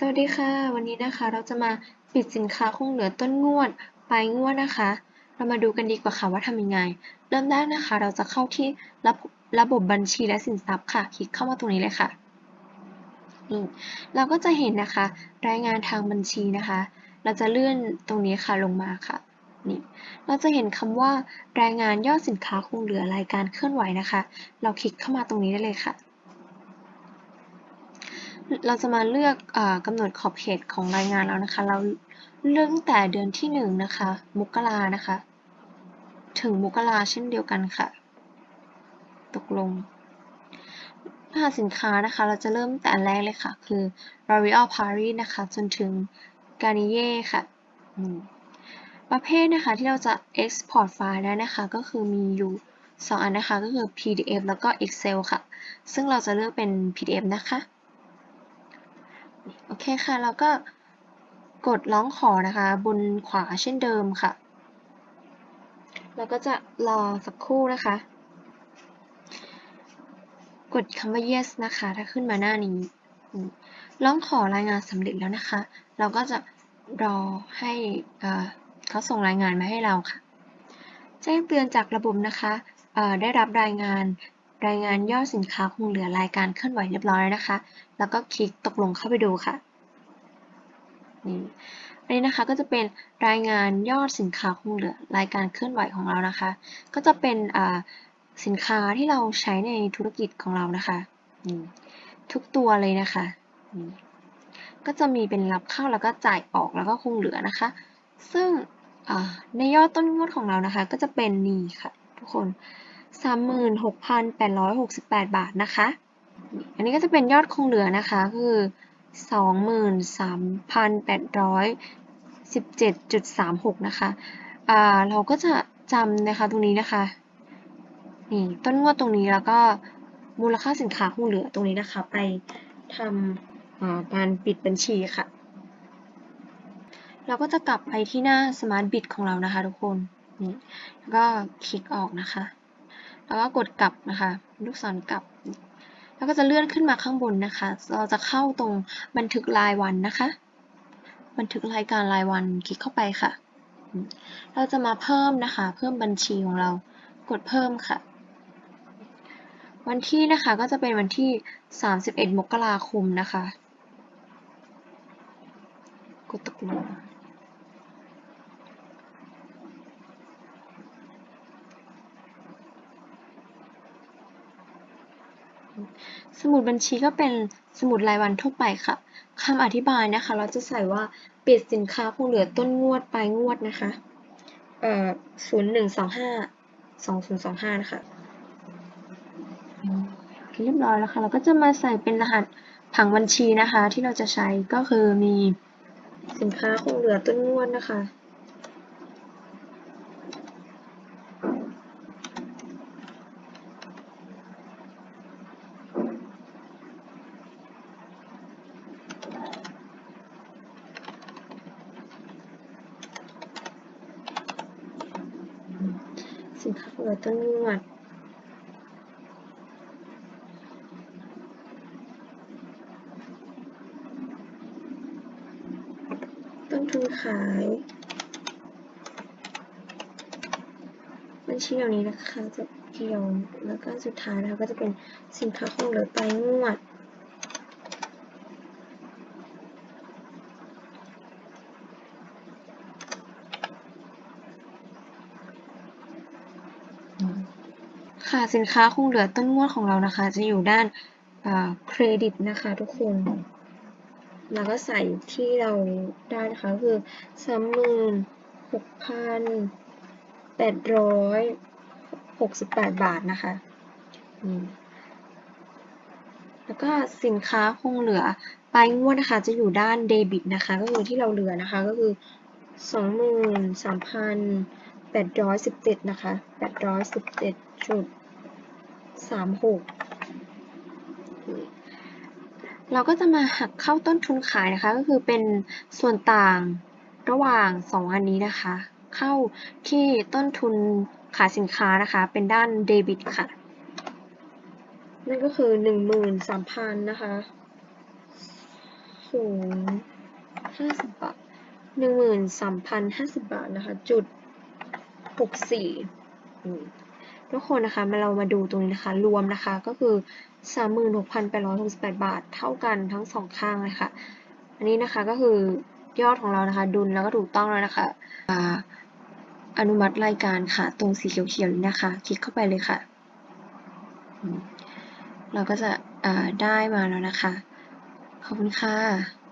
สวัสดีค่ะ วันนี้นะคะเราจะมาปิดสินค้าคงเหลือต้นงวดปลายงวดนะคะ เรามาดูกันดีกว่าค่ะว่าทำยังไง เริ่มแรกนะคะ เราจะเข้าที่ระบบระบบบัญชีและสินทรัพย์ค่ะ คลิกเข้ามาตรงนี้เลยค่ะนี่เราก็จะเห็นนะคะ รายงานทางบัญชีนะคะ เราจะเลื่อนตรงนี้ค่ะลงมาค่ะนี่เราจะเห็นคำว่ารายงานยอดสินค้าคงเหลือรายการเคลื่อนไหวนะคะ เราคลิกเข้ามาตรงนี้ได้เลยค่ะ เราจะมาเลือกอกำหนดขอบเขตของรายงานแล้วนะคะ เราเลือกตั้งแต่เดือนที่หนึ่งนะคะมกรานะคะ ถึงมกราเช่นเดียวกันค่ะ ตกลงรหัสสินค้านะคะ เราจะเริ่มแต่แรกเลยค่ะ คือ L'Oreal Paris นะคะ จนถึง Garnier ค่ะ ประเภทนะคะที่เราจะ export ไฟล์ได้นะคะ ก็คือมีอยู่ 2 อันนะคะ ก็คือ PDF แล้วก็ Excel ค่ะ ซึ่งเราจะเลือกเป็น PDF นะคะ โอเคค่ะแล้วก็กดร้องขอนะคะ บนขวาเช่นเดิมค่ะแล้วก็จะรอสักครู่นะคะ กดคำว่า yes นะคะ ถ้าขึ้นมาหน้านี้ ร้องขอรายงานสำเร็จแล้วนะคะ เราก็จะรอให้เขาส่งรายงานมาให้เราค่ะ แจ้งเตือนจากระบบนะคะได้รับรายงาน รายงานยอดสินค้าคงเหลือรายการเคลื่อนไหวเรียบร้อยแล้วนะคะ แล้วก็คลิกตกลงเข้าไปดูค่ะนี่อันนี้นะคะก็จะเป็นรายงานยอดสินค้าคงเหลือรายการเคลื่อนไหวของเรานะคะ ก็จะเป็นสินค้าที่เราใช้ในธุรกิจของเรานะคะทุกตัวเลยนะคะก็จะมีเป็นรับเข้าแล้วก็จ่ายออกแล้วก็คงเหลือนะคะ ซึ่งในยอดต้นงวดของเรานะคะ ก็จะเป็นนี่ค่ะ ทุกคน 36,868 บาทนะคะ อันนี้ก็จะเป็นยอดคงเหลือนะคะคือ 23,817.36 นะคะอ่าเราก็จะจำนะคะตรงนี้นะคะนี่ต้นงวดตรงนี้แล้วก็มูลค่าสินค้าคงเหลือตรงนี้นะคะ ไปทำการปิดบัญชีค่ะ เราก็จะกลับไปที่หน้า Smart Bid ของเรานะคะทุกคนนี่แล้วก็คลิกออกนะคะ แล้วก็กดกลับนะคะ ลูกศรกลับ แล้วก็จะเลื่อนขึ้นมาข้างบนนะคะ เราจะเข้าตรงบันทึกรายวันนะคะ บันทึกรายการรายวันคลิกเข้าไปค่ะ เราจะมาเพิ่มนะคะ เพิ่มบัญชีของเรา กดเพิ่มค่ะ วันที่นะคะก็จะเป็นวันที่ 31 มกราคมนะคะ กดตกลง สมุดบัญชีก็เป็นสมุดรายวันทั่วไปค่ะ คำอธิบายนะคะ เราจะใส่ว่าปิดสินค้าคงเหลือต้นงวดปลายงวดนะคะ เอ่อศูนย์หนึ่งสองห้าสองศูนย์สองห้านะคะเรียบร้อยแล้วค่ะ เราก็จะมาใส่เป็นรหัสผังบัญชีนะคะ ที่เราจะใช้ก็คือมีสินค้าคงเหลือต้นงวดนะคะ สินค้าเปิดต้นงวดต้นทุนขาย บัญชีเหล่านี้นะคะจะเกี่ยวแล้วก็สุดท้ายนะคะก็จะเป็นสินค้าคงเหลือไปงวด ค่ะสินค้าคงเหลือต้นงวดของเรานะคะ จะอยู่ด้านเครดิตนะคะทุกคนแล้วก็ใส่ที่เราได้นะคะคือสามหมื่นหกพันแปดร้อยหกสิบแปดบาทนะคะแล้วก็สินค้าคงเหลือปลายงวดนะคะ จะอยู่ด้านเดบิตนะคะ ก็คือที่เราเหลือนะคะ ก็คือสองหมื่นสามพันแปดร้อยสิบเจ็ดนะคะแปดร้อยสิบเจ็ดจุด สามหกเราก็จะมาหักเข้าต้นทุนขายนะคะ ก็คือเป็นส่วนต่างระหว่างสองอันนี้นะคะ เข้าที่ต้นทุนขายสินค้านะคะ เป็นด้านเดบิตค่ะ นั่นก็คือหนึ่งหมื่นสามพันนะคะคูห้าสิบบาทหนึ่งหมื่นสามพันห้าสิบบาทนะคะ จุดหกสี่ ทุกคนนะคะมาเรามาดูตรงนี้นะคะ รวมนะคะก็คือสามหมื่นหกพันแปดร้อยหกสิบแปดบาท เท่ากันทั้งสองข้างเลยค่ะ อันนี้นะคะก็คือยอดของเรานะคะ ดุลแล้วก็ถูกต้องแล้วนะคะอนุมัติรายการค่ะ ตรงสีเขียวๆนี้นะคะ คลิกเข้าไปเลยค่ะ เราก็จะได้มาแล้วนะคะ ขอบคุณค่ะ